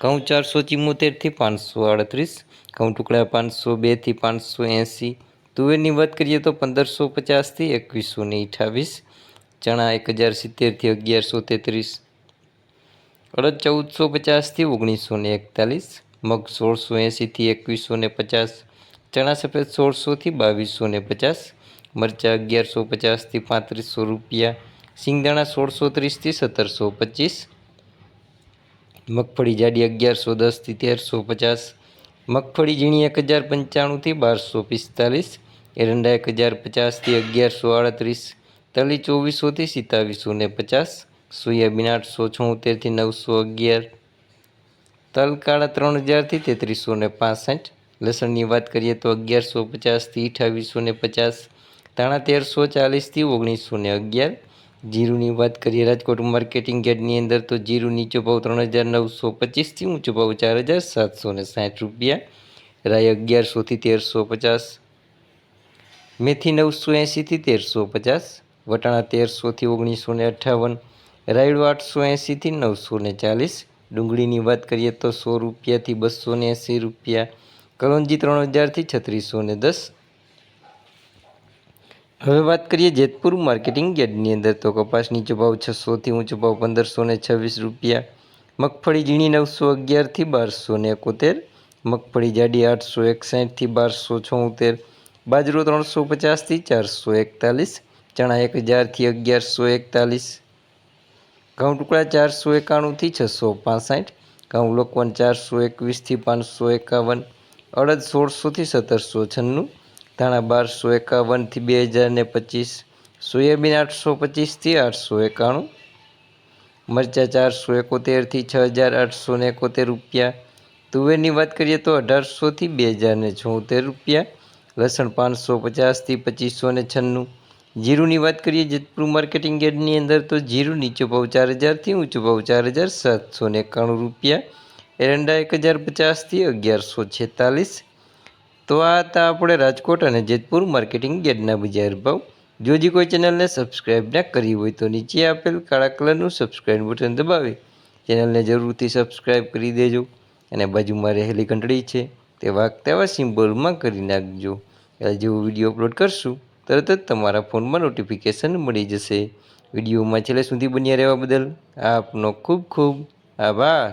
ઘઉં ચારસો ચિમ્મોતેરથી પાંચસો આડત્રીસ, ઘઉં ટુકડા પાંચસો બેથી પાંચસો એંસી. તુવેરની વાત કરીએ તો પંદરસો પચાસથી એકવીસો ને અઠાવીસ, ચણા એક હજાર સિત્તેરથી અગિયારસો તેત્રીસ. અડદ ચૌદસો પચાસથી ઓગણીસો ને એકતાલીસ, મગ સોળસો એંસીથી એકવીસો ને પચાસ, ચણા સફેદ સોળસોથી બાવીસો ને પચાસ, મરચાં અગિયારસો પચાસથી પાંત્રીસો રૂપિયા, સિંગદાણા સોળસો ત્રીસથી સત્તરસો પચીસ મગફળી જાડી અગિયારસો દસથી તેરસો પચાસ, મગફળી ઝીણી એક હજાર પંચાણુંથી બારસો પિસ્તાલીસ, એરંડા એક હજાર પચાસથી અગિયારસો આડત્રીસ, તલી ચોવીસોથી સિત્તાવીસો ને પચાસ, સોયાબીન આઠસો છોતેરથી નવસો અગિયાર, તલ કાળા ત્રણ હજારથી તેત્રીસો ને પાસઠ, લસણની વાત કરીએ તો અગિયારસો પચાસથી અઠાવીસો ને પચાસ, ધાણા તેરસો ચાલીસથી ઓગણીસો ને અગિયાર જીરુની વાત કરીએ, રાજકોટ માર્કેટિંગ યાર્ડની અંદર તો જીરું નીચો ભાવ ત્રણ હજાર નવસો પચીસથી ઊંચો ભાવ ચાર હજાર સાતસો ને સાઠ રૂપિયા, રાય અગિયારસોથી તેરસો પચાસ, મેથી નવસો એંસીથી તેરસો પચાસ, વટાણા તેરસોથી ઓગણીસો ને અઠ્ઠાવન, રાયડો આઠસો એંસીથી નવસો ને ચાલીસ, ડુંગળીની વાત કરીએ તો સો રૂપિયાથી બસો ને એંસી રૂપિયા, કલોંજી ત્રણ હજારથી છત્રીસો ને દસ હવે વાત કરીએ જેતપુર માર્કેટિંગ યાર્ડની અંદર, તો કપાસ નીચો ભાવ છસોથી ઊંચો ભાવ પંદરસો ને છવ્વીસ રૂપિયા, મગફળી ઝીણી નવસો અગિયારથી બારસો ને એકોતેર, મગફળી જાડી આઠસો એકસાઠથી બારસો છોતેર, બાજરો ત્રણસો પચાસથી ચારસો એકતાલીસ, ચણા એક હજારથી અગિયારસો એકતાલીસ, ઘઉં ટુકડા ચારસો એકાણુંથી છસો પાસઠ, ઘઉં લોકવન ચારસો એકવીસથી પાંચસો એકાવન, અડદ સોળસોથી સત્તરસો છન્નું ધાણા બારસો એકાવનથી બે હજાર ને પચીસ. સોયાબીન આઠસો પચીસથી આઠસો એકાણું. મરચાં ચારસો એકોતેરથી છ હજાર આઠસો ને એકોતેર રૂપિયા. તુવેરની વાત કરીએ તો અઢારસોથી બે હજાર ને રૂપિયા. લસણ પાંચસો પચાસથી પચીસો ને છન્નું. જીરુંની વાત કરીએ જેતપુર માર્કેટિંગ યાર્ડની અંદર તો જીરું નીચો ભાવ ચાર હજારથી ઊંચો ભાવ ચાર હજાર સાતસો ને એકાણું રૂપિયા. એરંડા એક હજાર પચાસથી અગિયારસો છેતાલીસ. તો આ હતા આપણે રાજકોટ અને જેતપુર માર્કેટિંગ યાર્ડના બજાર ભાવ જો હજી કોઈ ચેનલને સબસ્ક્રાઈબ ના કરી હોય તો નીચે આપેલ કાળા કલરનું સબસ્ક્રાઈબ બટન દબાવી ચેનલને જરૂરથી સબસ્ક્રાઈબ કરી દેજો અને બાજુમાં રહેલી ઘંટડી છે તે વાગતા એવા સિમ્બોલમાં કરી નાખજો. જેવો વીડિયો અપલોડ કરશું, તરત જ તમારા ફોનમાં નોટિફિકેશન મળી જશે. વિડીયોમાં છેલ્લે સુધી બન્યા રહેવા બદલ આપનો ખૂબ ખૂબ આભાર.